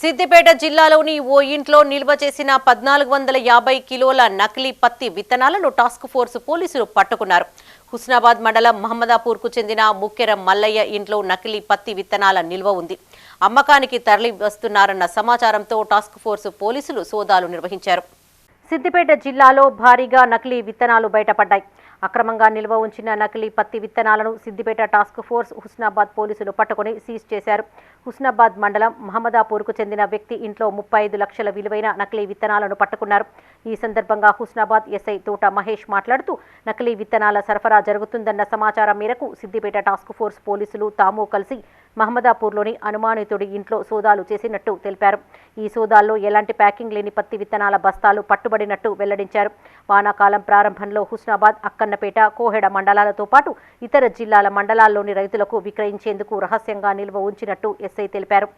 సిద్దిపేట జిల్లాలోని ఓ ఇంట్లో నిల్వ చేసిన పద్నాలుగు వందల యాభై కిలోల నకిలీ పత్తి విత్తనాలను టాస్క్ ఫోర్స్ పోలీసులు పట్టుకున్నారు. హుస్నాబాద్ మండలం మహమ్మదాపూర్కు చెందిన ముక్కెర మల్లయ్య ఇంట్లో నకిలీ పత్తి విత్తనాల నిల్వ ఉంది. అమ్మకానికి తరలి వస్తున్నారన్న సమాచారంతో టాస్క్ ఫోర్స్ పోలీసులు సోదాలు నిర్వహించారు. సిద్దిపేట జిల్లాలో భారీగా నకిలీ విత్తనాలు బయటపడ్డాయి. అక్రమంగా నిల్వ ఉంచిన నకిలీ పత్తి విత్తనాలను సిద్దిపేట టాస్క్ ఫోర్స్ హుస్నాబాద్ పోలీసులు పట్టుకుని సీజ్ చేశారు. హుస్నాబాద్ మండలం మహమ్మదాపూర్కు చెందిన వ్యక్తి ఇంట్లో ముప్పై ఐదు లక్షల విలువైన నకిలీ విత్తనాలను పట్టుకున్నారు. ఈ సందర్భంగా హుస్నాబాద్ ఎస్ఐ తోట మహేష్ మాట్లాడుతూ నకిలీ విత్తనాల సరఫరా జరుగుతుందన్న సమాచారం మేరకు సిద్దిపేట టాస్క్ ఫోర్స్ పోలీసులు తాము కలిసి మహమ్మదాపూర్లోని అనుమానితుడి ఇంట్లో సోదాలు చేసినట్టు తెలిపారు. ఈ సోదాల్లో ఎలాంటి ప్యాకింగ్ లేని పత్తి విత్తనాల బస్తాలు పట్టుబడినట్టు వెల్లడించారు. వానాకాలం ప్రారంభంలో హుస్నాబాద్ అక్కన్నపేట కోహెడ మండలాలతో పాటు ఇతర జిల్లాల మండలాల్లోని రైతులకు విక్రయించేందుకు రహస్యంగా నిల్వ ఉంచినట్టు ఎస్ఐ తెలిపారు.